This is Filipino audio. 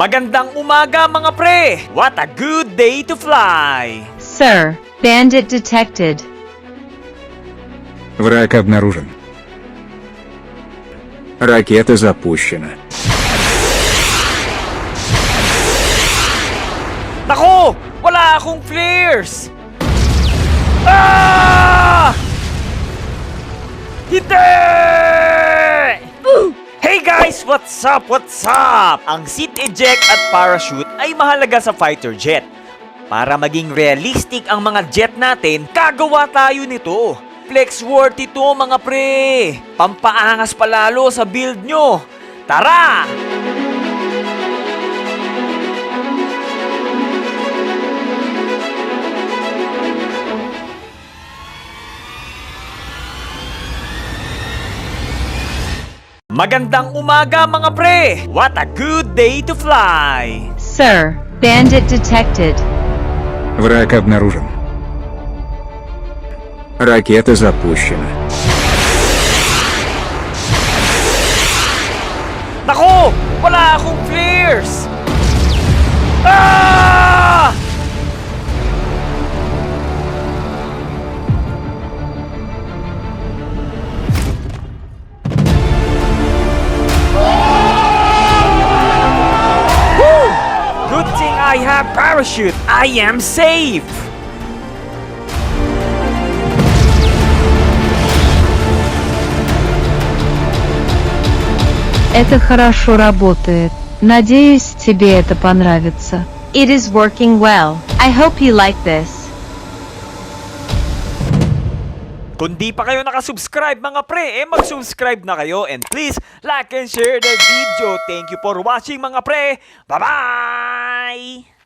Magandang umaga mga pre! What a good day to fly! Sir, bandit detected. Враг обнаружен. Ракета запущена. Nako! Wala akong flares! Ah! Hindi! Guys! What's up? What's up? Ang seat eject at parachute ay mahalaga sa fighter jet. Para maging realistic ang mga jet natin, kagawa tayo nito. Flex worthy ito mga pre! Pampaangas palalo sa build nyo! Tara! Magandang umaga mga pre! What a good day to fly! Sir, bandit detected. Враг обнаружен. Ракета запущена. Nako! Wala akong flares! Ah! I have parachute. I am safe. Это хорошо работает. Надеюсь, тебе это понравится. It is working well. I hope you like this. Kung di pa kayo nakasubscribe mga pre, eh mag-subscribe na kayo and please like and share the video. Thank you for watching mga pre. Bye-bye!